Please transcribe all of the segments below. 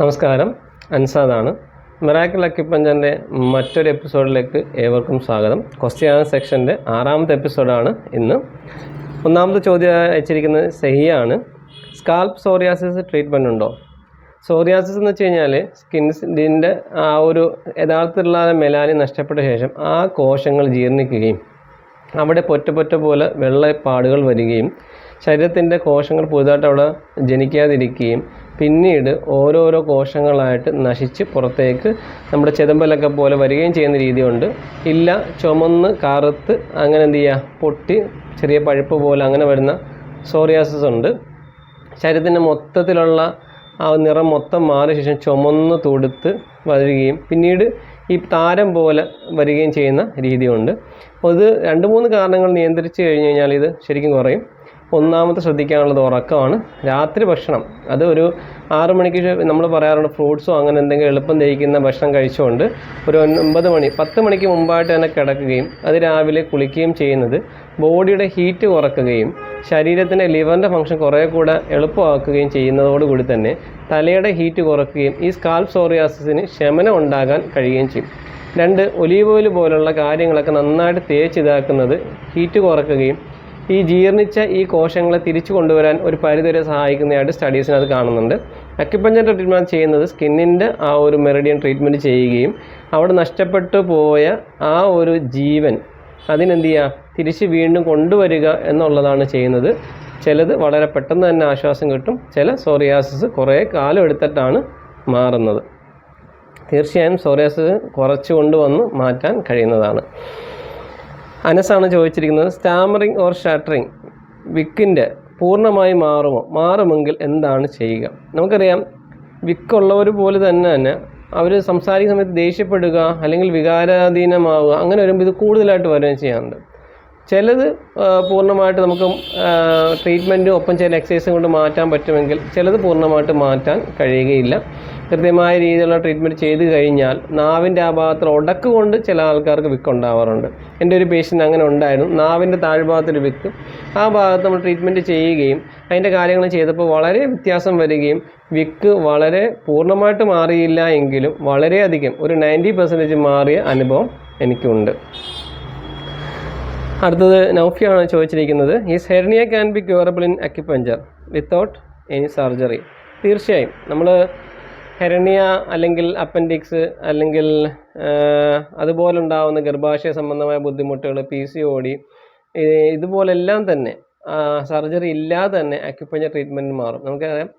നമസ്കാരം. അൻസാദാണ്. മിറാക്കിൾ അക്യുപ്പഞ്ചറിന്റെ മറ്റൊരു എപ്പിസോഡിലേക്ക് ഏവർക്കും സ്വാഗതം. ക്വസ്റ്റ്യൻ ആൻസർ സെക്ഷന്റെ ആറാമത്തെ എപ്പിസോഡാണ് ഇന്ന്. ഒന്നാമത്തെ ചോദ്യം അയച്ചിരിക്കുന്നത് സെഹിയാണ്. സ്കാൽപ്പ് സോറിയാസിസ് ട്രീറ്റ്മെന്റ് ഉണ്ടോ? സോറിയാസിസ് എന്ന് വെച്ച് കഴിഞ്ഞാൽ സ്കിൻസിന്റെ ആ ഒരു യഥാർത്ഥത്തിലുള്ള മെലാനി നഷ്ടപ്പെട്ട ശേഷം ആ കോശങ്ങൾ ജീർണിക്കുകയും അവിടെ പൊറ്റ പൊറ്റ പോലെ വെള്ളപ്പാടുകൾ വരികയും ശരീരത്തിന്റെ കോശങ്ങൾ പുതുതായിട്ട് അവിടെ ജനിക്കാതിരിക്കുകയും പിന്നീട് ഓരോരോ കോശങ്ങളായിട്ട് നശിച്ച് പുറത്തേക്ക് നമ്മുടെ ചെതമ്പലൊക്കെ പോലെ വരികയും ചെയ്യുന്ന രീതിയുണ്ട്. ഇല്ല ചുമന്ന് കറുത്ത് അങ്ങനെ എന്ത് ചെയ്യുക പൊട്ടി ചെറിയ പഴുപ്പ് പോലെ അങ്ങനെ വരുന്ന സോറിയാസിസ് ഉണ്ട്. ശരീരത്തിന്റെ മൊത്തത്തിലുള്ള ആ നിറം മൊത്തം മാറിയ ശേഷം ചുമന്ന് തൊടുത്ത് വരികയും പിന്നീട് ഈ താരം പോലെ വരികയും ചെയ്യുന്ന രീതിയുണ്ട്. അപ്പോൾ ഇത് രണ്ട് മൂന്ന് കാരണങ്ങൾ നിയന്ത്രിച്ച് കഴിഞ്ഞ് കഴിഞ്ഞാൽ ഇത് ശരിക്കും കുറയും. ഒന്നാമത്തെ ശ്രദ്ധിക്കാനുള്ളത് ഉറക്കമാണ്. രാത്രി ഭക്ഷണം അത് ഒരു ആറ് മണിക്ക് നമ്മൾ പറയാറുണ്ട് ഫ്രൂട്ട്സോ അങ്ങനെ എന്തെങ്കിലും എളുപ്പം ദഹിക്കുന്ന ഭക്ഷണം കഴിച്ചുകൊണ്ട് ഒരു ഒൻപത് മണി പത്ത് മണിക്ക് മുമ്പായിട്ട് തന്നെ കിടക്കുകയും അത് രാവിലെ കുളിക്കുകയും ചെയ്യുന്നത് ബോഡിയുടെ ഹീറ്റ് കുറക്കുകയും ശരീരത്തിന്റെ ലിവറിന്റെ ഫംഗ്ഷൻ കുറേ കൂടെ എളുപ്പമാക്കുകയും ചെയ്യുന്നതോടുകൂടി തന്നെ തലയുടെ ഹീറ്റ് കുറക്കുകയും ഈ സ്കാൽപ് സോറിയാസിന് ശമനം ഉണ്ടാകാൻ കഴിയുകയും ചെയ്യും. രണ്ട് ഒലീവ് ഓയിൽ പോലുള്ള കാര്യങ്ങളൊക്കെ നന്നായിട്ട് തേച്ച് ഇതാക്കുന്നത് ഹീറ്റ് കുറക്കുകയും ഈ ജീർണിച്ച ഈ കോശങ്ങളെ തിരിച്ചു കൊണ്ടുവരാൻ ഒരു പരിധിവരെ സഹായിക്കുന്നതായിട്ട് സ്റ്റഡീസിനകത്ത് കാണുന്നുണ്ട്. അക്യുപഞ്ചർ ട്രീറ്റ്മെന്റ് ചെയ്യുന്നത് സ്കിന്നിന്റെ ആ ഒരു മെറിഡിയൻ ട്രീറ്റ്മെന്റ് ചെയ്യുകയും അവിടെ നഷ്ടപ്പെട്ടു പോയ ആ ഒരു ജീവൻ അതിനെന്ത് ചെയ്യുക? തിരിച്ച് വീണ്ടും കൊണ്ടുവരിക എന്നുള്ളതാണ് ചെയ്യുന്നത്. ചിലത് വളരെ പെട്ടെന്ന് തന്നെ ആശ്വാസം കിട്ടും. ചില സോറിയാസിസ് കുറേ കാലം എടുത്തിട്ടാണ് മാറുന്നത്. തീർച്ചയായും സോറിയാസിസ് കുറച്ച് കൊണ്ടുവന്ന് മാറ്റാൻ കഴിയുന്നതാണ്. അനസാണ് ചോദിച്ചിരിക്കുന്നത് സ്റ്റാമറിങ് ഓർ ഷട്ടറിങ് വിക്കിന്റെ പൂർണമായി മാറുമോ? മാറുമെങ്കിൽ എന്താണ് ചെയ്യുക? നമുക്കറിയാം വിക്കുള്ളവർ പോലെ തന്നെ തന്നെ അവർ സംസാരിക്കുന്ന സമയത്ത് ദേഷ്യപ്പെടുക അല്ലെങ്കിൽ വികാരാധീനമാവുക അങ്ങനെ വരുമ്പോൾ ഇത് കൂടുതലായിട്ട് വരികയും ചെയ്യാറുണ്ട്. ചിലത് പൂർണമായിട്ട് നമുക്ക് ട്രീറ്റ്മെന്റും ഒപ്പം ചില എക്സസൈസും കൊണ്ട് മാറ്റാൻ പറ്റുമെങ്കിൽ ചിലത് പൂർണമായിട്ട് മാറ്റാൻ കഴിയുകയില്ല. കൃത്യമായ രീതിയിലുള്ള ട്രീറ്റ്മെന്റ് ചെയ്ത് കഴിഞ്ഞാൽ നാവിന്റെ ആ ഭാഗത്ത് ഉടക്ക് കൊണ്ട് ചില ആൾക്കാർക്ക് വിക്ക് ഉണ്ടാവാറുണ്ട്. എന്റെ ഒരു പേഷ്യന്റ് അങ്ങനെ ഉണ്ടായിരുന്നു. നാവിന്റെ താഴ്ഭാഗത്തൊരു വിക്ക്. ആ ഭാഗത്ത് നമ്മൾ ട്രീറ്റ്മെന്റ് ചെയ്യുകയും അതിന്റെ കാര്യങ്ങൾ ചെയ്തപ്പോൾ വളരെ വ്യത്യാസം വരികയും വിക്ക് വളരെ പൂർണമായിട്ട് മാറിയില്ല എങ്കിലും വളരെയധികം ഒരു നയന്റി പെർസെന്റേജ് മാറിയ അനുഭവം എനിക്കുണ്ട്. അടുത്തത് നൗഫിയാണ് ചോദിച്ചിരിക്കുന്നത്. ഈ hernia can be curable in acupuncture without any surgery തീർച്ചയായും. നമ്മൾ ഹെർണിയ അല്ലെങ്കിൽ അപ്പൻഡിക്സ് അല്ലെങ്കിൽ അതുപോലെ ഉണ്ടാകുന്ന ഗർഭാശയ സംബന്ധമായ ബുദ്ധിമുട്ടുകൾ പി സി ഒ ഡി ഇതുപോലെല്ലാം തന്നെ സർജറി ഇല്ലാതെ തന്നെ അക്യുപഞ്ചർ ട്രീറ്റ്മെന്റ് മാറും. നമുക്കറിയാം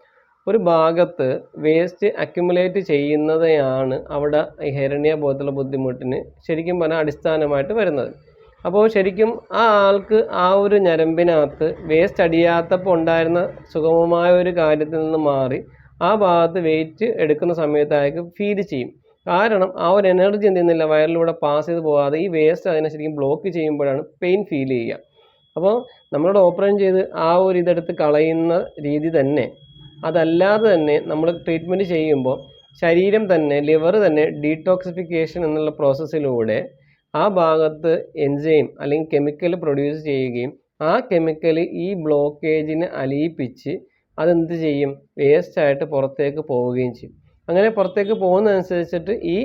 ഒരു ഭാഗത്ത് വേസ്റ്റ് അക്യുമുലേറ്റ് ചെയ്യുന്നതാണ് അവിടെ ഈ ഹെരണിയ പോലത്തുള്ള ബുദ്ധിമുട്ടിന് ശരിക്കും പറഞ്ഞാൽ അടിസ്ഥാനമായിട്ട് വരുന്നത്. അപ്പോൾ ശരിക്കും ആ ആൾക്ക് ആ ഒരു ഞരമ്പിനകത്ത് വേസ്റ്റ് അടിയാത്തപ്പോൾ ഉണ്ടായിരുന്ന സുഗമമായ ഒരു കാര്യത്തിൽ നിന്ന് മാറി ആ ഭാഗത്ത് വെയിറ്റ് എടുക്കുന്ന സമയത്ത് അയാൾക്ക് ഫീൽ ചെയ്യും. കാരണം ആ ഒരു എനർജി എന്ത് ചെയ്യുന്നില്ല വയറിലൂടെ പാസ് ചെയ്ത് പോകാതെ ഈ വേസ്റ്റ് അതിനെ ശരിക്കും ബ്ലോക്ക് ചെയ്യുമ്പോഴാണ് പെയിൻ ഫീൽ ചെയ്യുക. അപ്പോൾ നമ്മളോട് ഓപ്പറേഷൻ ചെയ്ത് ആ ഒരു ഇതെടുത്ത് കളയുന്ന രീതി തന്നെ. അതല്ലാതെ തന്നെ നമ്മൾ ട്രീറ്റ്മെന്റ് ചെയ്യുമ്പോൾ ശരീരം തന്നെ ലിവർ തന്നെ ഡീടോക്സിഫിക്കേഷൻ എന്നുള്ള പ്രോസസ്സിലൂടെ ആ ഭാഗത്ത് എൻസൈം അല്ലെങ്കിൽ കെമിക്കൽ പ്രൊഡ്യൂസ് ചെയ്യുകയും ആ കെമിക്കൽ ഈ ബ്ലോക്കേജിനെ അലിയിപ്പിച്ച് അതെന്ത് ചെയ്യും? വേസ്റ്റ് ആയിട്ട് പുറത്തേക്ക് പോവുകയും ചെയ്യും. അങ്ങനെ പുറത്തേക്ക് പോകുന്നതനുസരിച്ചിട്ട് ഈ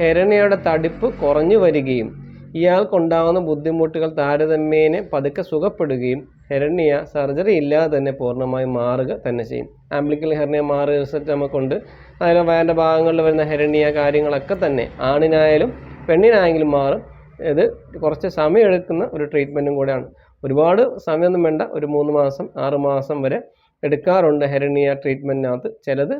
ഹെരണിയുടെ തടിപ്പ് കുറഞ്ഞു വരികയും ഇയാൾക്കുണ്ടാകുന്ന ബുദ്ധിമുട്ടുകൾ താരതമ്യേന പതുക്കെ സുഖപ്പെടുകയും ഹെരണിയ സർജറി ഇല്ലാതെ തന്നെ പൂർണമായും മാറുക തന്നെ ചെയ്യും. ആംബ്ലിക്കൽ ഹെർണിയ മാറുക റിസൾട്ട് നമുക്കുണ്ട് അതിലെ വയറിന്റെ ഭാഗങ്ങളിൽ വരുന്ന ഹെരണിയ കാര്യങ്ങളൊക്കെ തന്നെ ആണിനായാലും പെണ്ണിനായെങ്കിലും മാറും. ഇത് കുറച്ച് സമയമെടുക്കുന്ന ഒരു ട്രീറ്റ്മെന്റും കൂടെയാണ്. ഒരുപാട് സമയമൊന്നും വേണ്ട. ഒരു മൂന്ന് മാസം ആറ് മാസം വരെ എടുക്കാറുണ്ട് ഹെരണിയ ട്രീറ്റ്മെന്റിനകത്ത്. ചിലത്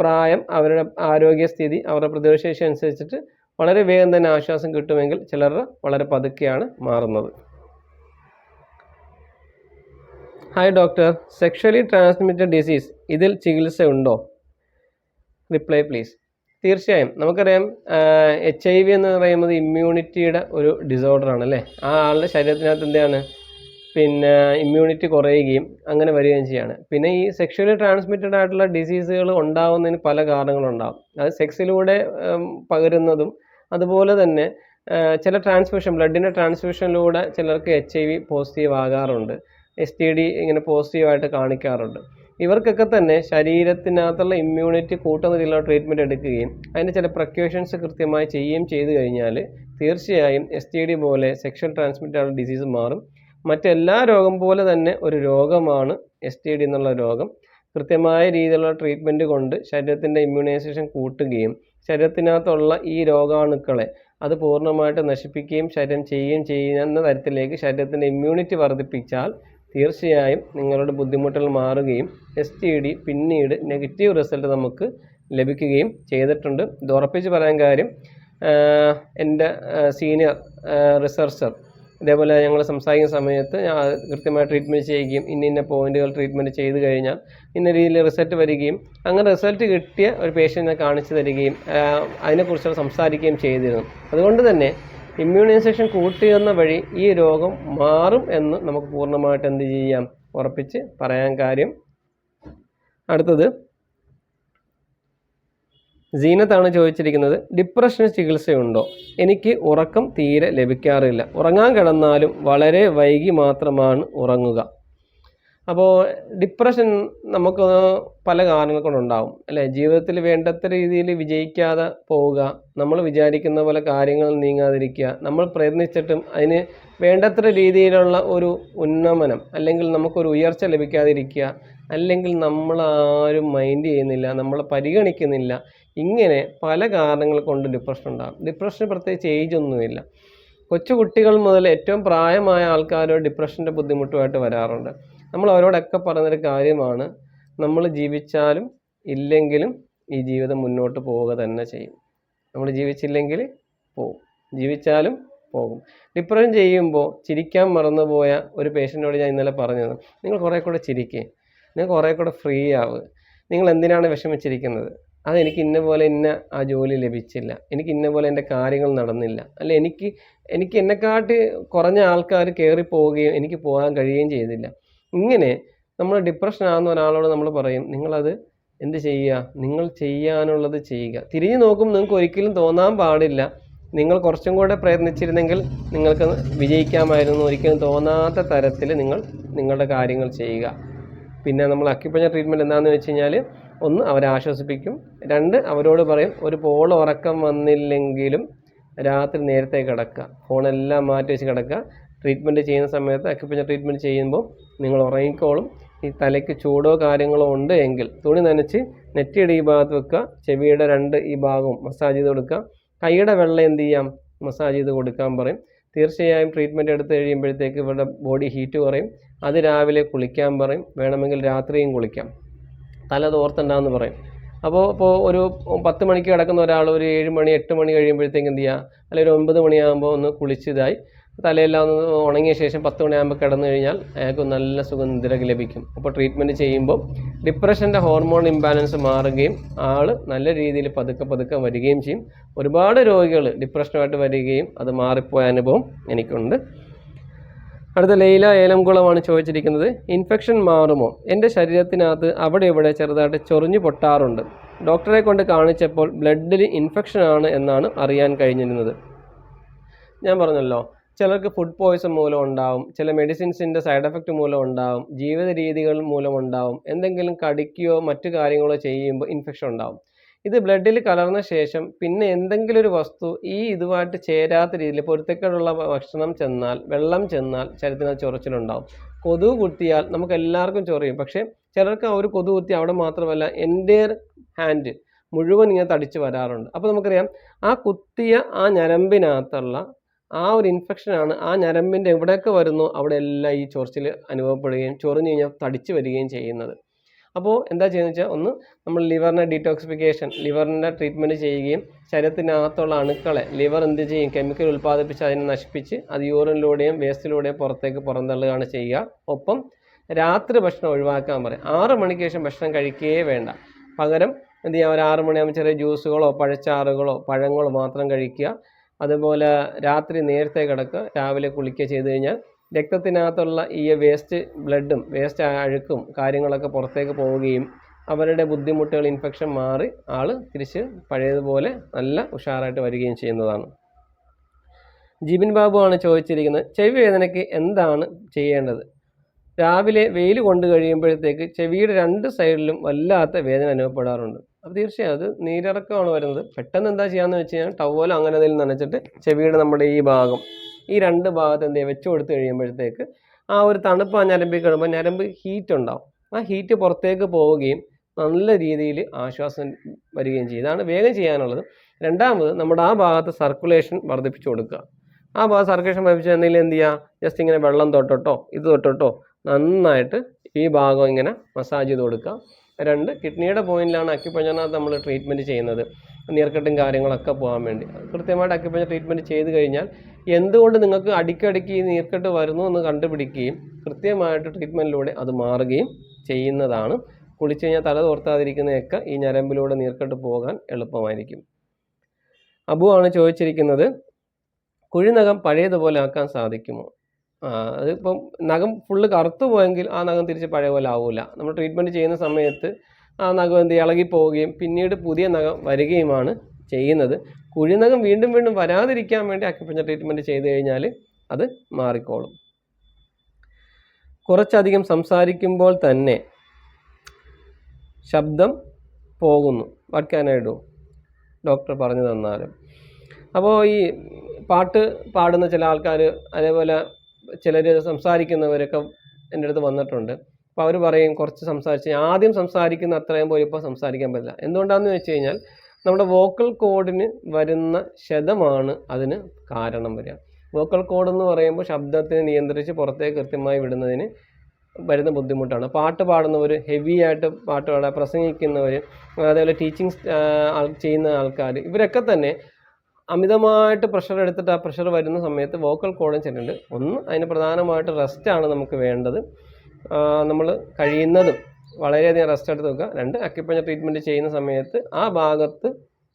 പ്രായം അവരുടെ ആരോഗ്യസ്ഥിതി അവരുടെ പ്രതിരോധശേഷി അനുസരിച്ചിട്ട് വളരെ വേഗം തന്നെ ആശ്വാസം കിട്ടുമെങ്കിൽ ചിലരുടെ വളരെ പതുക്കെയാണ് മാറുന്നത്. Hi doctor sexually transmitted disease ഇതിൽ ചികിത്സയുണ്ടോ റിപ്ലൈ പ്ലീസ് തീർച്ചയായും. നമുക്കറിയാം എച്ച് ഐ വി എന്ന് പറയുന്നത് ഇമ്മ്യൂണിറ്റിയുടെ ഒരു ഡിസോർഡർ ആണ് അല്ലേ? ആ ആളുടെ ശരീരത്തിനകത്ത് എന്താണ്? പിന്നെ ഇമ്മ്യൂണിറ്റി കുറയുകയും അങ്ങനെ വരികയും ചെയ്യാണ്. പിന്നെ ഈ സെക്ഷലി ട്രാൻസ്മിറ്റഡ് ആയിട്ടുള്ള ഡിസീസുകൾ ഉണ്ടാകുന്നതിന് പല കാരണങ്ങളുണ്ടാകും അത് സെക്സിലൂടെ പകരുന്നതും അതുപോലെ തന്നെ ചില ട്രാൻസ്മിഷൻ ബ്ലഡിന്റെ ട്രാൻസ്മിഷനിലൂടെ ചിലർക്ക് എച്ച് ഐ വി പോസിറ്റീവ് ആകാറുണ്ട്. എസ് ടി ഡി ഇങ്ങനെ പോസിറ്റീവായിട്ട് കാണിക്കാറുണ്ട്. ഇവർക്കൊക്കെ തന്നെ ശരീരത്തിനകത്തുള്ള ഇമ്മ്യൂണിറ്റി കൂട്ടുന്ന രീതിയിലുള്ള ട്രീറ്റ്മെന്റ് എടുക്കുകയും അതിന്റെ ചില പ്രക്യൂഷൻസ് കൃത്യമായി ചെയ്യുകയും ചെയ്തു കഴിഞ്ഞാൽ തീർച്ചയായും എസ് ടി ഡി പോലെ സെക്ഷൽ ട്രാൻസ്മിറ്റഡ് ഡിസീസ് മാറും. മറ്റെല്ലാ രോഗം പോലെ തന്നെ ഒരു രോഗമാണ് എസ് ടി ഡി എന്നുള്ള രോഗം. കൃത്യമായ രീതിയിലുള്ള ട്രീറ്റ്മെന്റ് കൊണ്ട് ശരീരത്തിന്റെ ഇമ്മ്യൂണൈസേഷൻ കൂട്ടുകയും ശരീരത്തിനകത്തുള്ള ഈ രോഗാണുക്കളെ അത് പൂർണമായിട്ട് നശിപ്പിക്കുകയും ശരീരം ചെയ്യുകയും ചെയ്യുന്ന തരത്തിലേക്ക് ശരീരത്തിന്റെ ഇമ്മ്യൂണിറ്റി വർദ്ധിപ്പിച്ചാൽ തീർച്ചയായും നിങ്ങളുടെ ബുദ്ധിമുട്ടുകൾ മാറുകയും എസ് ടി ഡി പിന്നീട് നെഗറ്റീവ് റിസൾട്ട് നമുക്ക് ലഭിക്കുകയും ചെയ്തിട്ടുണ്ട്. ഇത് ഉറപ്പിച്ച് പറയാൻ കാര്യം എന്റെ സീനിയർ റിസർച്ചർ ഇതേപോലെ ഞങ്ങൾ സംസാരിക്കുന്ന സമയത്ത് ഞാൻ കൃത്യമായി ട്രീറ്റ്മെന്റ് ചെയ്യുകയും ഇന്ന ഇന്ന പോയിന്റുകൾ ട്രീറ്റ്മെന്റ് ചെയ്ത് കഴിഞ്ഞാൽ ഇന്ന രീതിയിൽ റിസൾട്ട് വരികയും അങ്ങനെ റിസൾട്ട് കിട്ടിയ ഒരു പേഷ്യന്റിനെ കാണിച്ചു തരികയും അതിനെക്കുറിച്ച് സംസാരിക്കുകയും ചെയ്തിരുന്നു. അതുകൊണ്ട് തന്നെ ഇമ്മ്യൂണൈസേഷൻ കൂട്ടിയെന്ന വഴി ഈ രോഗം മാറും എന്ന് നമുക്ക് പൂർണമായിട്ട് എന്ത് ചെയ്യാം? ഉറപ്പിച്ച് പറയാൻ കാര്യം. അടുത്തത് സീനത്താണ് ചോദിച്ചിരിക്കുന്നത് ഡിപ്രഷന് ചികിത്സയുണ്ടോ? എനിക്ക് ഉറക്കം തീരെ ലഭിക്കാറില്ല. ഉറങ്ങാൻ കിടന്നാലും വളരെ വൈകി മാത്രമാണ് ഉറങ്ങുക. അപ്പോൾ ഡിപ്രഷൻ നമുക്ക് പല കാരണങ്ങൾ കൊണ്ടുണ്ടാവും. അല്ലേ? ജീവിതത്തിൽ വേണ്ടത്ര രീതിയിൽ വിജയിക്കാതെ പോവുക നമ്മൾ വിചാരിക്കുന്ന പോലെ കാര്യങ്ങൾ നീങ്ങാതിരിക്കുക നമ്മൾ പ്രയത്നിച്ചിട്ടും അതിന് വേണ്ടത്ര രീതിയിലുള്ള ഒരു ഉന്നമനം അല്ലെങ്കിൽ നമുക്കൊരു ഉയർച്ച ലഭിക്കാതിരിക്കുക അല്ലെങ്കിൽ നമ്മൾ ആരും മൈൻഡ് ചെയ്യുന്നില്ല നമ്മളെ പരിഗണിക്കുന്നില്ല ഇങ്ങനെ പല കാരണങ്ങൾ കൊണ്ട് ഡിപ്രഷൻ ഉണ്ടാകും. ഡിപ്രഷന് പ്രത്യേകിച്ച് ഏജ് ഒന്നുമില്ല. കൊച്ചുകുട്ടികൾ മുതൽ ഏറ്റവും പ്രായമായ ആൾക്കാർ ഡിപ്രഷന്റെ ബുദ്ധിമുട്ടുമായിട്ട് വരാറുണ്ട്. നമ്മൾ അവരോടൊക്കെ പറഞ്ഞൊരു കാര്യമാണ് നമ്മൾ ജീവിച്ചാലും ഇല്ലെങ്കിലും ഈ ജീവിതം മുന്നോട്ട് പോവുക തന്നെ ചെയ്യും. നമ്മൾ ജീവിച്ചില്ലെങ്കിൽ പോവും. ജീവിച്ചാലും പോകും. ഡിപ്രഷൻ ചെയ്യുമ്പോൾ ചിരിക്കാൻ മറന്നുപോയ ഒരു പേഷ്യന്റോട് ഞാൻ ഇന്നലെ പറഞ്ഞത് നിങ്ങൾ കുറേ കൂടെ ചിരിക്കേ. നിങ്ങൾ കുറേ കൂടെ ഫ്രീ ആവുക നിങ്ങൾ എന്തിനാണ് വിഷമിച്ചിരിക്കുന്നത്? അതെനിക്ക് ഇന്ന പോലെ ഇന്ന ആ ജോലി ലഭിച്ചില്ല. എനിക്ക് ഇന്ന പോലെ എന്റെ കാര്യങ്ങൾ നടന്നില്ല. അല്ല എനിക്ക് എനിക്ക് എന്നെക്കാട്ട് കുറഞ്ഞ ആൾക്കാർ കയറി പോവുകയും എനിക്ക് പോകാൻ കഴിയുകയും ചെയ്തില്ല. ഇങ്ങനെ നമ്മൾ ഡിപ്രഷൻ ആകുന്ന ഒരാളോട് നമ്മൾ പറയും നിങ്ങളത് എന്ത് ചെയ്യുക? നിങ്ങൾ ചെയ്യാനുള്ളത് ചെയ്യുക. തിരിഞ്ഞു നോക്കും നിങ്ങൾക്ക് ഒരിക്കലും തോന്നാൻ പാടില്ല. നിങ്ങൾ കുറച്ചും കൂടെ പ്രയത്നിച്ചിരുന്നെങ്കിൽ നിങ്ങൾക്ക് വിജയിക്കാമായിരുന്നു. ഒരിക്കലും തോന്നാത്ത തരത്തിൽ നിങ്ങൾ നിങ്ങളുടെ കാര്യങ്ങൾ ചെയ്യുക. പിന്നെ നമ്മൾ അക്യുപഞ്ചർ ട്രീറ്റ്മെന്റ് എന്താണെന്ന് വെച്ച് കഴിഞ്ഞാൽ ഒന്ന് അവരെ ആശ്വസിപ്പിക്കും. രണ്ട് അവരോട് പറയും ഒരു പോൾ ഉറക്കം വന്നില്ലെങ്കിലും രാത്രി നേരത്തെ കിടക്കുക. ഫോണെല്ലാം മാറ്റി വെച്ച് കിടക്കുക. ട്രീറ്റ്മെന്റ് ചെയ്യുന്ന സമയത്ത് അക്യുപഞ്ചർ ട്രീറ്റ്മെന്റ് ചെയ്യുമ്പോൾ നിങ്ങൾ ഉറങ്ങിക്കോളും. ഈ തലയ്ക്ക് ചൂടോ കാര്യങ്ങളോ ഉണ്ട് എങ്കിൽ തുണി നനച്ച് നെറ്റിയുടെ ഈ ഭാഗത്ത് വെക്കുക. ചെവിയുടെ രണ്ട് ഈ ഭാഗവും മസാജ് ചെയ്ത് കൊടുക്കുക. കൈയുടെ വെള്ളം എന്ത് ചെയ്യാം? മസാജ് ചെയ്ത് കൊടുക്കാൻ പറയും. തീർച്ചയായും ട്രീറ്റ്മെന്റ് എടുത്ത് കഴിയുമ്പോഴത്തേക്ക് ഇവരുടെ ബോഡി ഹീറ്റ് കുറയും. അത് രാവിലെ കുളിക്കാൻ പറയും. വേണമെങ്കിൽ രാത്രിയും കുളിക്കാം. തല തോർത്തണ്ടെന്ന് പറയും. അപ്പോൾ ഇപ്പോൾ ഒരു പത്ത് മണിക്ക് കിടക്കുന്ന ഒരാൾ ഒരു ഏഴ് മണി എട്ട് മണി കഴിയുമ്പോഴത്തേക്ക് എന്ത് ചെയ്യുക? അല്ലെങ്കിൽ ഒരു ഒമ്പത് മണിയാകുമ്പോൾ ഒന്ന് കുളിച്ചതായി തലയെല്ലാം ഒന്ന് ഉണങ്ങിയ ശേഷം പത്ത് മണിയാകുമ്പോൾ കിടന്നു കഴിഞ്ഞാൽ അയാൾക്ക് നല്ല നിദ്ര ലഭിക്കും. അപ്പോൾ ട്രീറ്റ്മെന്റ് ചെയ്യുമ്പോൾ ഡിപ്രഷന്റെ ഹോർമോൺ ഇംബാലൻസ് മാറുകയും ആൾ നല്ല രീതിയിൽ പതുക്കെ പതുക്കെ വരികയും ചെയ്യും. ഒരുപാട് രോഗികൾ ഡിപ്രഷനുമായിട്ട് വരികയും അത് മാറിപ്പോയ അനുഭവം എനിക്കുണ്ട്. അടുത്ത ലൈല ഏലംകുളമാണ് ചോദിച്ചിരിക്കുന്നത്. ഇൻഫെക്ഷൻ മാറുമോ? എന്റെ ശരീരത്തിനകത്ത് അവിടെ ഇവിടെ ചെറുതായിട്ട് ചൊറിഞ്ഞു പൊട്ടാറുണ്ട്. ഡോക്ടറെ കൊണ്ട് കാണിച്ചപ്പോൾ ബ്ലഡിൽ ഇൻഫെക്ഷൻ ആണ് എന്നാണ് അറിയാൻ കഴിഞ്ഞിരുന്നത്. ഞാൻ പറഞ്ഞല്ലോ ചിലർക്ക് ഫുഡ് പോയ്സൺ മൂലം ഉണ്ടാവും ചില മെഡിസിൻസിന്റെ സൈഡ് എഫക്റ്റ് മൂലം ഉണ്ടാവും ജീവിത രീതികൾ മൂലം ഉണ്ടാവും എന്തെങ്കിലും കടിക്കുകയോ മറ്റു കാര്യങ്ങളോ ചെയ്യുമ്പോൾ ഇൻഫെക്ഷൻ ഉണ്ടാവും. ഇത് ബ്ലഡിൽ കലർന്ന ശേഷം പിന്നെ എന്തെങ്കിലും ഒരു വസ്തു ഈ ഇതുമായിട്ട് ചേരാത്ത രീതിയിൽ പൊരുത്തക്കേടുള്ള ഭക്ഷണം ചെന്നാൽ വെള്ളം ചെന്നാൽ ശരീരത്തിന് ചൊറിച്ചിലുണ്ടാവും. കൊതുക് കുത്തിയാൽ നമുക്ക് എല്ലാവർക്കും ചൊറിയും. പക്ഷേ ചിലർക്ക് ആ ഒരു കൊതു കുത്തി അവിടെ മാത്രമല്ല എന്റെ ഹാൻഡ് മുഴുവൻ ഇങ്ങനെ തടിച്ച് വരാറുണ്ട്. അപ്പോൾ നമുക്കറിയാം ആ കുത്തിയ ആ ഞരമ്പിനകത്തുള്ള ആ ഒരു ഇൻഫെക്ഷനാണ് ആ ഞരമ്പിന്റെ എവിടെയൊക്കെ വരുന്നോ അവിടെ എല്ലാം ഈ ചൊറിച്ചിൽ അനുഭവപ്പെടുകയും ചൊറിഞ്ഞ് കഴിഞ്ഞാൽ തടിച്ച് വരികയും ചെയ്യുന്നത്. അപ്പോൾ എന്താ ചെയ്യുന്നത് വെച്ചാൽ ഒന്ന് നമ്മൾ ലിവറിനെ ഡീറ്റോക്സിഫിക്കേഷൻ ലിവറിന്റെ ട്രീറ്റ്മെന്റ് ചെയ്യുകയും ശരീരത്തിനകത്തുള്ള അണുക്കളെ ലിവർ എന്ത് ചെയ്യും? കെമിക്കൽ ഉൽപ്പാദിപ്പിച്ച് അതിനെ നശിപ്പിച്ച് അത് യൂറിനിലൂടെയും വേസ്റ്റിലൂടെയും പുറത്തേക്ക് പുറന്തള്ളുകയാണ് ചെയ്യുക. ഒപ്പം രാത്രി ഭക്ഷണം ഒഴിവാക്കാൻ പറയും. ആറ് മണിക്ക് ശേഷം ഭക്ഷണം കഴിക്കുകയേ വേണ്ട. പകരം എന്ത് ചെയ്യുക ഒരു ആറ് മണിയാകുമ്പോൾ ചെറിയ ജ്യൂസുകളോ പഴച്ചാറുകളോ പഴങ്ങളോ മാത്രം കഴിക്കുക. അതുപോലെ രാത്രി നേരത്തെ കിടക്കുക. രാവിലെ കുളിക്കുക ചെയ്ത് കഴിഞ്ഞാൽ രക്തത്തിനകത്തുള്ള ഈ വേസ്റ്റ് ബ്ലഡും വേസ്റ്റ് അഴുക്കും കാര്യങ്ങളൊക്കെ പുറത്തേക്ക് പോവുകയും അവരുടെ ബുദ്ധിമുട്ടുകൾ ഇൻഫെക്ഷൻ മാറി ആൾ തിരിച്ച് പഴയതുപോലെ നല്ല ഉഷാറായിട്ട് വരികയും ചെയ്യുന്നതാണ്. ജിബിൻ ബാബു ആണ് ചോദിച്ചിരിക്കുന്നത് ചെവി വേദനയ്ക്ക് എന്താണ് ചെയ്യേണ്ടത്? രാവിലെ വെയിൽ കൊണ്ടു കഴിയുമ്പോഴത്തേക്ക് ചെവിയുടെ രണ്ട് സൈഡിലും വല്ലാത്ത വേദന അനുഭവപ്പെടാറുണ്ട്. അപ്പോൾ തീർച്ചയായും അത് നീരിറക്കമാണ് വരുന്നത്. പെട്ടെന്ന് എന്താ ചെയ്യാന്ന് വെച്ച് കഴിഞ്ഞാൽ ടവലോ അങ്ങനെ എന്തെങ്കിലും നനച്ചിട്ട് ചെവിയുടെ നമ്മുടെ ഈ ഭാഗം ഈ രണ്ട് ഭാഗത്ത് എന്ത് ചെയ്യുക? വെച്ച് കൊടുത്തു കഴിയുമ്പോഴത്തേക്ക് ആ ഒരു തണുപ്പ് ആ ഞരമ്പിൽ കിടുമ്പോൾ ഞരമ്പ് ഹീറ്റ് ഉണ്ടാവും. ആ ഹീറ്റ് പുറത്തേക്ക് പോവുകയും നല്ല രീതിയിൽ ആശ്വാസം വരികയും ചെയ്യും. ഇതാണ് വേഗം ചെയ്യാനുള്ളത്. രണ്ടാമത് നമ്മുടെ ആ ഭാഗത്ത് സർക്കുലേഷൻ വർദ്ധിപ്പിച്ചു കൊടുക്കുക. ആ ഭാഗത്ത് സർക്കുലേഷൻ വർദ്ധിപ്പിച്ച് എന്തെങ്കിലും എന്ത് ചെയ്യുക? ജസ്റ്റ് ഇങ്ങനെ വെള്ളം തൊട്ടിട്ടോ ഇത് തൊട്ടിട്ടോ നന്നായിട്ട് ഈ ഭാഗം ഇങ്ങനെ മസാജ് ചെയ്ത് കൊടുക്കുക. രണ്ട് കിഡ്നിയുടെ പോയിന്റിലാണ് അക്യുപഞ്ചറിനകത്ത് നമ്മൾ ട്രീറ്റ്മെന്റ് ചെയ്യുന്നത്. നീർക്കെട്ടും കാര്യങ്ങളൊക്കെ പോകാൻ വേണ്ടി. കൃത്യമായിട്ട് അക്യുപഞ്ചർ ട്രീറ്റ്മെന്റ് ചെയ്ത് കഴിഞ്ഞാൽ എന്തുകൊണ്ട് നിങ്ങൾക്ക് അടിക്കടിക്ക് ഈ നീർക്കെട്ട് വരുന്നു എന്ന് കണ്ടുപിടിക്കുകയും കൃത്യമായിട്ട് ട്രീറ്റ്മെന്റിലൂടെ അത് മാറുകയും ചെയ്യുന്നതാണ്. കുളിച്ച് കഴിഞ്ഞാൽ തല തോർത്താതിരിക്കുന്നതൊക്കെ ഈ ഞരമ്പിലൂടെ നീർക്കെട്ട് പോകാൻ എളുപ്പമായിരിക്കും. അബു ആണ് ചോദിച്ചിരിക്കുന്നത് കുഴിനഖം പഴയതുപോലെ ആക്കാൻ സാധിക്കുമോ? അതിപ്പം നഖം ഫുള്ള് കറുത്തു പോയെങ്കിൽ ആ നഖം തിരിച്ച് പഴയ പോലെ ആവില്ല നമ്മൾ ട്രീറ്റ്മെന്റ് ചെയ്യുന്ന സമയത്ത് ആ നഖം എന്ത് ഇളകി പോവുകയും പിന്നീട് പുതിയ നഖം വരികയുമാണ് ചെയ്യുന്നത്. കുഴിനഖം വീണ്ടും വീണ്ടും വരാതിരിക്കാൻ വേണ്ടി അക്യുപഞ്ചർ ട്രീറ്റ്മെന്റ് ചെയ്ത് കഴിഞ്ഞാൽ അത് മാറിക്കോളും. കുറച്ചധികം സംസാരിക്കുമ്പോൾ തന്നെ ശബ്ദം പോകുന്നു. What can I do doctor പറഞ്ഞു തന്നാലും. അപ്പോൾ ഈ പാട്ട് പാടുന്ന ചില ആൾക്കാർ അതേപോലെ ചിലർ സംസാരിക്കുന്നവരൊക്കെ എന്റെ അടുത്ത് വന്നിട്ടുണ്ട്. അപ്പോൾ അവർ പറയും കുറച്ച് സംസാരിച്ച്. ആദ്യം സംസാരിക്കുന്ന അത്രയും പോലും ഇപ്പോൾ സംസാരിക്കാൻ പറ്റില്ല. എന്തുകൊണ്ടാണെന്ന് വെച്ച് കഴിഞ്ഞാൽ നമ്മുടെ വോക്കൽ കോഡിന് വരുന്ന ശതമാണ് അതിന് കാരണം വരിക. വോക്കൽ കോഡ് എന്ന് പറയുമ്പോൾ ശബ്ദത്തിനെ നിയന്ത്രിച്ച് പുറത്തേക്ക് കൃത്യമായി വിടുന്നതിന് വരുന്ന ബുദ്ധിമുട്ടാണ്. പാട്ട് പാടുന്നവർ ഹെവി ആയിട്ട് പാട്ട് പാടുക പ്രസംഗിക്കുന്നവർ അതേപോലെ ടീച്ചിങ് ചെയ്യുന്ന ആൾക്കാർ ഇവരൊക്കെ തന്നെ അമിതമായിട്ട് പ്രഷർ എടുത്തിട്ട് ആ പ്രഷർ വരുന്ന സമയത്ത് വോക്കൽ കോഡും ചെല്ലുന്നുണ്ട്. ഒന്ന് അതിന് പ്രധാനമായിട്ട് റെസ്റ്റാണ് നമുക്ക് വേണ്ടത്. നമ്മൾ കഴിയുന്നതും വളരെയധികം റെസ്റ്റ് എടുത്ത് വെക്കുക. രണ്ട് അക്യുപഞ്ചർ ട്രീറ്റ്മെന്റ് ചെയ്യുന്ന സമയത്ത് ആ ഭാഗത്ത്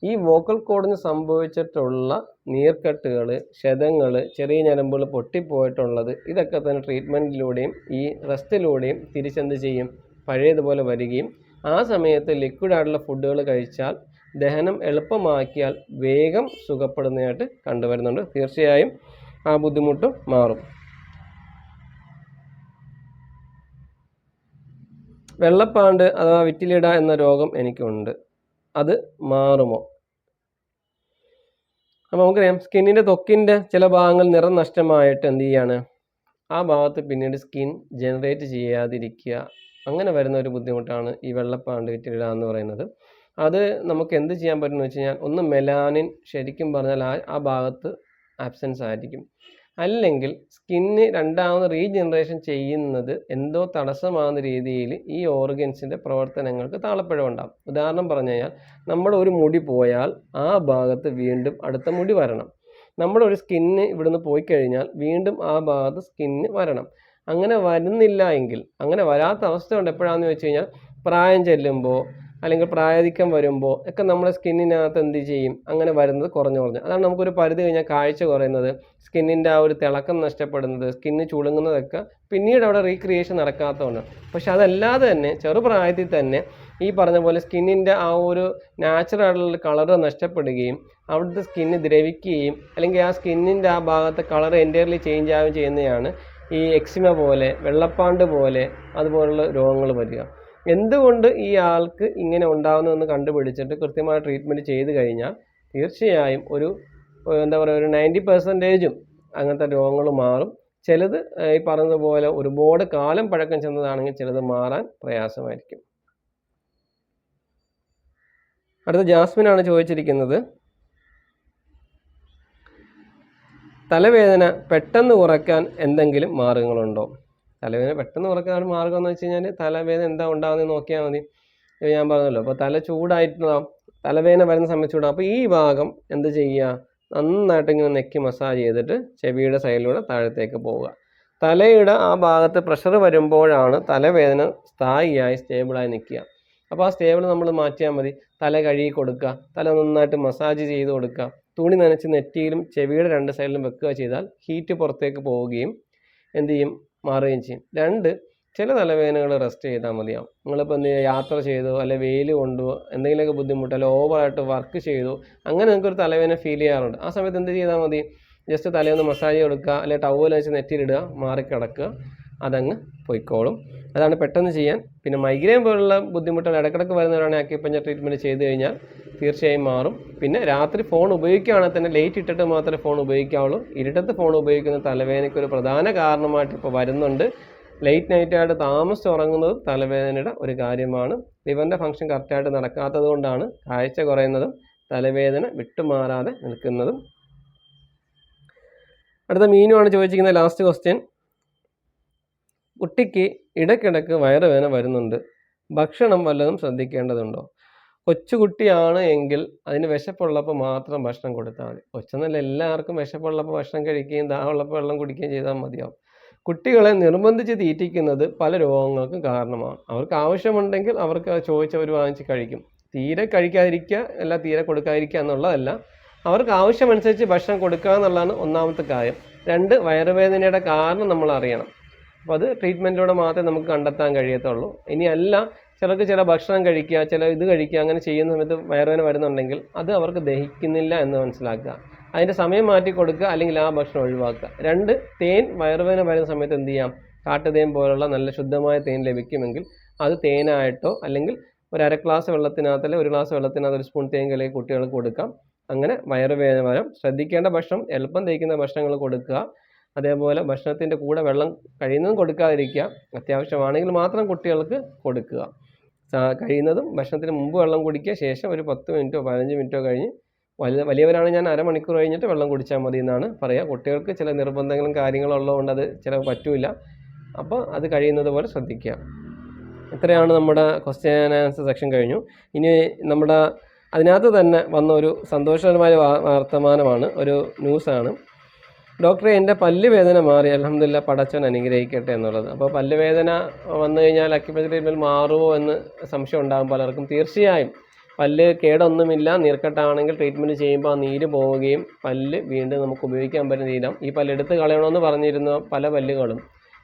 ഈ വോക്കൽ കോഡിന് സംഭവിച്ചിട്ടുള്ള നീർക്കെട്ടുകൾ ക്ഷതങ്ങൾ ചെറിയ ഞരമ്പുകൾ പൊട്ടിപ്പോയിട്ടുള്ളത് ഇതൊക്കെ തന്നെ ട്രീറ്റ്മെന്റിലൂടെയും ഈ റെസ്റ്റിലൂടെയും തിരിച്ചെന്ത് ചെയ്യും? പഴയതുപോലെ വരികയും ആ സമയത്ത് ലിക്വിഡായിട്ടുള്ള ഫുഡുകൾ കഴിച്ചാൽ ദഹനം എളുപ്പമാക്കിയാൽ വേഗം സുഖപ്പെടുന്നതായിട്ട് കണ്ടുവരുന്നുണ്ട്. തീർച്ചയായും ആ ബുദ്ധിമുട്ട് മാറും. വെള്ളപ്പാണ്ട് അഥവാ വിറ്റിലിട എന്ന രോഗം എനിക്കുണ്ട്. അത് മാറുമോ? അപ്പോൾ നമുക്കറിയാം സ്കിന്നിന്റെ ത്വക്കിന്റെ ചില ഭാഗങ്ങൾ നിറം നഷ്ടമായിട്ട് എന്ത് ചെയ്യാണ്? ആ ഭാഗത്ത് പിന്നീട് സ്കിൻ ജനറേറ്റ് ചെയ്യാതിരിക്കുക. അങ്ങനെ വരുന്ന ഒരു ബുദ്ധിമുട്ടാണ് ഈ വെള്ളപ്പാണ്ട് വിറ്റിലിട എന്ന് പറയുന്നത്. അത് നമുക്ക് എന്ത് ചെയ്യാൻ പറ്റുമെന്ന് വെച്ച് കഴിഞ്ഞാൽ ഒന്ന് മെലാനിൻ ശരിക്കും പറഞ്ഞാൽ ആ ആ ഭാഗത്ത് ആബ്സെൻസ് ആയിരിക്കും. അല്ലെങ്കിൽ സ്കിന്ന് രണ്ടാമത് റീജനറേഷൻ ചെയ്യുന്നത് എന്തോ തടസ്സമാകുന്ന രീതിയിൽ ഈ ഓർഗൻസിന്റെ പ്രവർത്തനങ്ങൾക്ക് താളപ്പിഴവുണ്ടാകും ഉദാഹരണം പറഞ്ഞു കഴിഞ്ഞാൽ നമ്മുടെ ഒരു മുടി പോയാൽ ആ ഭാഗത്ത് വീണ്ടും അടുത്ത മുടി വരണം. നമ്മുടെ ഒരു സ്കിന്ന് ഇവിടുന്ന് പോയി കഴിഞ്ഞാൽ വീണ്ടും ആ ഭാഗത്ത് സ്കിന്ന് വരണം. അങ്ങനെ വരുന്നില്ല എങ്കിൽ അങ്ങനെ വരാത്ത അവസ്ഥ ഉണ്ട് എപ്പോഴാണെന്ന് വെച്ച് കഴിഞ്ഞാൽ പ്രായം ചെല്ലുമ്പോൾ അല്ലെങ്കിൽ പ്രായാധിക്യം വരുമ്പോൾ ഒക്കെ നമ്മുടെ സ്കിന്നിനകത്ത് എന്ത് ചെയ്യും? അങ്ങനെ വരുന്നത് കുറഞ്ഞു കുറഞ്ഞു. അതാണ് നമുക്കൊരു പരിധി കഴിഞ്ഞാൽ കാഴ്ച കുറയുന്നത്. സ്കിന്നിന്റെ ആ ഒരു തിളക്കം നഷ്ടപ്പെടുന്നത് സ്കിന്ന് ചുളുങ്ങുന്നതൊക്കെ പിന്നീട് അവിടെ റീക്രിയേഷൻ നടക്കാത്തതുകൊണ്ട്. പക്ഷെ അതല്ലാതെ തന്നെ ചെറുപ്രായത്തിൽ തന്നെ ഈ പറഞ്ഞ പോലെ സ്കിന്നിന്റെ ആ ഒരു നാച്ചുറൽ കളർ നഷ്ടപ്പെടുകയും അവിടുത്തെ സ്കിന്ന് ദ്രവിക്കുകയും അല്ലെങ്കിൽ ആ സ്കിന്നിന്റെ ആ ഭാഗത്തെ കളർ എന്റയർലി ചേഞ്ച് ആവുകയും ചെയ്യുന്നതാണ് ഈ എക്സിമ പോലെ വെള്ളപ്പാണ്ട് പോലെ അതുപോലുള്ള രോഗങ്ങൾ വരിക. എന്തുകൊണ്ട് ഈ ആൾക്ക് ഇങ്ങനെ ഉണ്ടാകുന്നതെന്ന് കണ്ടുപിടിച്ചിട്ട് കൃത്യമായ ട്രീറ്റ്മെന്റ് ചെയ്ത് കഴിഞ്ഞാൽ തീർച്ചയായും ഒരു എന്താ പറയുക ഒരു നയന്റി പെർസെന്റേജും അങ്ങനത്തെ രോഗങ്ങൾ മാറും. ചിലത് ഈ പറഞ്ഞതുപോലെ ഒരുപാട് കാലം പഴക്കം ചെന്നതാണെങ്കിൽ ചിലത് മാറാൻ പ്രയാസമായിരിക്കും. അടുത്ത ജാസ്മിനാണ് ചോദിച്ചിരിക്കുന്നത്. തലവേദന പെട്ടെന്ന് കുറയ്ക്കാൻ എന്തെങ്കിലും മാർഗങ്ങളുണ്ടോ? തലവേദന പെട്ടെന്ന് കുറയ്ക്കാൻ മാർഗം എന്ന് വെച്ച് കഴിഞ്ഞാൽ തലവേദന എന്താ ഉണ്ടാകുന്നത് നോക്കിയാൽ മതി. ഞാൻ പറഞ്ഞല്ലോ അപ്പോൾ തല ചൂടായിട്ടുണ്ടാവും തലവേദന വരുന്ന സമയത്ത് അപ്പോൾ ഈ ഭാഗം എന്ത് ചെയ്യുക? നന്നായിട്ട് ഇങ്ങനെ നെക്കി മസാജ് ചെയ്തിട്ട് ചെവിയുടെ സൈഡിലൂടെ താഴത്തേക്ക് പോവുക. തലയുടെ ആ ഭാഗത്ത് പ്രഷർ വരുമ്പോഴാണ് തലവേദന സ്ഥായിയായി സ്റ്റേബിളായി നിൽക്കുക. അപ്പോൾ ആ സ്റ്റേബിൾ നമ്മൾ മാറ്റിയാൽ മതി. തല കഴുകി കൊടുക്കുക തല നന്നായിട്ട് മസാജ് ചെയ്ത് കൊടുക്കുക. തുണി നനച്ച് നെറ്റിയിലും ചെവിയുടെ രണ്ട് സൈഡിലും വെക്കുക ചെയ്താൽ ഹീറ്റ് പുറത്തേക്ക് പോവുകയും എന്ത് ചെയ്യും? മാറുകയും ചെയ്യും. രണ്ട് ചില തലവേദനകൾ റെസ്റ്റ് ചെയ്താൽ മതിയാവും. നിങ്ങളിപ്പോൾ എന്ത് ചെയ്യുക? യാത്ര ചെയ്തോ അല്ലെ വെയിൽ കൊണ്ടു എന്തെങ്കിലുമൊക്കെ ബുദ്ധിമുട്ട് അല്ലെ ഓവറായിട്ട് വർക്ക് ചെയ്തോ അങ്ങനെ നിങ്ങൾക്ക് ഒരു തലവേദന ഫീൽ ചെയ്യാറുണ്ട്. ആ സമയത്ത് എന്ത് ചെയ്താൽ മതി? ജസ്റ്റ് തലയൊന്ന് മസാജ് കൊടുക്കുക അല്ലെ ടവൽ വെച്ച് നെറ്റിയിലിടുക മാറിക്കിടക്കുക അതങ്ങ് പൊയ്ക്കോളും. അതാണ് പെട്ടെന്ന് ചെയ്യാൻ. പിന്നെ മൈഗ്രെയിൻ പോലുള്ള ബുദ്ധിമുട്ടുകൾ ഇടക്കിടക്ക് വരുന്നവരാണെങ്കിൽ അക്യുപഞ്ചർ ട്രീറ്റ്മെന്റ് ചെയ്ത് കഴിഞ്ഞാൽ തീർച്ചയായും മാറും. പിന്നെ രാത്രി ഫോൺ ഉപയോഗിക്കുകയാണെങ്കിൽ തന്നെ ലേറ്റ് ഇട്ടിട്ട് മാത്രമേ ഫോൺ ഉപയോഗിക്കാവുള്ളൂ. ഇരുട്ടത്ത് ഫോൺ ഉപയോഗിക്കുന്ന തലവേദനയ്ക്ക് ഒരു പ്രധാന കാരണമായിട്ട് ഇപ്പോൾ വരുന്നുണ്ട്. ലേറ്റ് നൈറ്റായിട്ട് താമസിച്ച് ഉറങ്ങുന്നത് തലവേദനയുടെ ഒരു കാര്യമാണ്. ലിവറിന്റെ ഫംഗ്ഷൻ കറക്റ്റായിട്ട് നടക്കാത്തത് കൊണ്ടാണ് കാഴ്ച കുറയുന്നതും തലവേദന വിട്ടുമാറാതെ നിൽക്കുന്നതും. അടുത്ത മീനുമാണ് ചോദിച്ചിരിക്കുന്ന ലാസ്റ്റ് ക്വസ്റ്റ്യൻ കുട്ടിക്ക് ഇടയ്ക്കിടയ്ക്ക് വയറുവേദന വരുന്നുണ്ട്. ഭക്ഷണം വല്ലതും ശ്രദ്ധിക്കേണ്ടതുണ്ടോ? കൊച്ചുകുട്ടിയാണ് എങ്കിൽ അതിന് വിശപ്പുള്ളപ്പോൾ മാത്രം ഭക്ഷണം കൊടുത്താൽ മതി. കൊച്ചെന്നല്ല എല്ലാവർക്കും വിശപ്പുള്ളപ്പോൾ ഭക്ഷണം കഴിക്കുകയും ദാഹമുള്ളപ്പോൾ വെള്ളം കുടിക്കുകയും ചെയ്താൽ മതിയാവും. കുട്ടികളെ നിർബന്ധിച്ച് തീറ്റിക്കുന്നത് പല രോഗങ്ങൾക്കും കാരണമാണ്. അവർക്ക് ആവശ്യമുണ്ടെങ്കിൽ അവർക്ക് അത് ചോദിച്ചവർ വാങ്ങിച്ച് കഴിക്കും. തീരെ കഴിക്കാതിരിക്കുക അല്ല തീരെ കൊടുക്കാതിരിക്കുക എന്നുള്ളതല്ല. അവർക്ക് ആവശ്യമനുസരിച്ച് ഭക്ഷണം കൊടുക്കുക എന്നുള്ളതാണ് ഒന്നാമത്തെ കാര്യം. രണ്ട് വയറുവേദനയുടെ കാരണം നമ്മൾ അറിയണം. അപ്പോൾ അത് ട്രീറ്റ്മെന്റിലൂടെ മാത്രമേ നമുക്ക് കണ്ടെത്താൻ കഴിയത്തുള്ളൂ. ഇനി അല്ല ചിലർക്ക് ചില ഭക്ഷണം കഴിക്കുക ചില ഇത് കഴിക്കുക അങ്ങനെ ചെയ്യുന്ന സമയത്ത് വയറുവേദന വരുന്നുണ്ടെങ്കിൽ അത് അവർക്ക് ദഹിക്കുന്നില്ല എന്ന് മനസ്സിലാക്കുക. അതിന്റെ സമയം മാറ്റി കൊടുക്കുക അല്ലെങ്കിൽ ആ ഭക്ഷണം ഒഴിവാക്കുക. രണ്ട് തേൻ വയറുവേദന വരുന്ന സമയത്ത് എന്ത് ചെയ്യാം? കാട്ടുതേൻ പോലുള്ള നല്ല ശുദ്ധമായ തേൻ ലഭിക്കുമെങ്കിൽ അത് തേനായിട്ടോ അല്ലെങ്കിൽ ഒരു അര ഗ്ലാസ് വെള്ളത്തിനകത്തല്ലേ ഒരു ഗ്ലാസ് വെള്ളത്തിനകത്ത് ഒരു സ്പൂൺ തേൻ കലക്കി കുട്ടികൾക്ക് കൊടുക്കാം. അങ്ങനെ വയറുവേദന വരാം. ശ്രദ്ധിക്കേണ്ട ഭക്ഷണം എളുപ്പം ദഹിക്കുന്ന ഭക്ഷണങ്ങൾ കൊടുക്കുക. അതേപോലെ ഭക്ഷണത്തിന്റെ കൂടെ വെള്ളം കഴിയുന്നതും കൊടുക്കാതിരിക്കുക. അത്യാവശ്യമാണെങ്കിൽ മാത്രം കുട്ടികൾക്ക് കൊടുക്കുക. കഴിയുന്നതും ഭക്ഷണത്തിന് മുമ്പ് വെള്ളം കുടിക്കുക. ശേഷം ഒരു പത്ത് മിനിറ്റോ പതിനഞ്ച് മിനിറ്റോ കഴിഞ്ഞ് വലിയ വലിയവരാണ് ഞാൻ അരമണിക്കൂർ കഴിഞ്ഞിട്ട് വെള്ളം കുടിച്ചാൽ മതി എന്നാണ് പറയുക. കുട്ടികൾക്ക് ചില നിർബന്ധങ്ങളും കാര്യങ്ങളും ഉള്ളതുകൊണ്ട് അത് ചില പറ്റൂല. അപ്പോൾ അത് കഴിയുന്നത് പോലെ ശ്രദ്ധിക്കുക. ഇത്രയാണ് നമ്മുടെ ക്വസ്റ്റ്യൻ ആൻസർ സെക്ഷൻ കഴിഞ്ഞു. ഇനി നമ്മുടെ അതിനകത്ത് തന്നെ വന്ന ഒരു സന്തോഷകരമായ വർത്തമാനമാണ്. ഒരു ന്യൂസാണ് ഡോക്ടറെ എന്റെ പല്ല് വേദന മാറി. അലഹമില്ല പടച്ചവൻ അനുഗ്രഹിക്കട്ടെ എന്നുള്ളത്. അപ്പോൾ പല്ല് വേദന വന്നു കഴിഞ്ഞാൽ അക്യുപഞ്ചർ ട്രീറ്റ്മെന്റ് മാറുമോ എന്ന് സംശയം ഉണ്ടാകും പലർക്കും. തീർച്ചയായും പല്ല് കേടൊന്നുമില്ല. നീർക്കെട്ടാണെങ്കിൽ ട്രീറ്റ്മെന്റ് ചെയ്യുമ്പോൾ ആ നീര് പോവുകയും പല്ല് വീണ്ടും നമുക്ക് ഉപയോഗിക്കാൻ പറ്റുന്ന രീതിയിലും ഈ പല്ലെടുത്ത് കളയണമെന്ന് പറഞ്ഞിരുന്ന പല പല്ലുകളും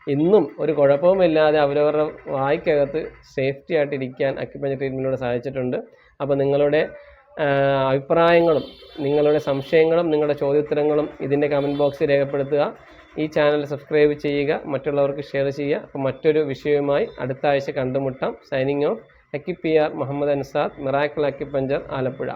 ഇന്നും ഒരു കുഴപ്പവുമില്ലാതെ അവരവരുടെ വായ്ക്കകത്ത് സേഫ്റ്റി ആയിട്ടിരിക്കാൻ അക്യുപഞ്ചർ ട്രീറ്റ്മെന്റിലൂടെ സാധിച്ചിട്ടുണ്ട് അപ്പോൾ നിങ്ങളുടെ അഭിപ്രായങ്ങളും നിങ്ങളുടെ സംശയങ്ങളും നിങ്ങളുടെ ചോദ്യോത്തരങ്ങളും ഇതിന്റെ കമന്റ് ബോക്സിൽ രേഖപ്പെടുത്തുക. ഈ ചാനൽ സബ്സ്ക്രൈബ് ചെയ്യുക മറ്റുള്ളവർക്ക് ഷെയർ ചെയ്യുക. അപ്പോൾ മറ്റൊരു വിഷയവുമായി അടുത്ത ആഴ്ച കണ്ടുമുട്ടാം. Signing off Hakki P R Muhammad Ansad miracle acupuncture Alappuzha.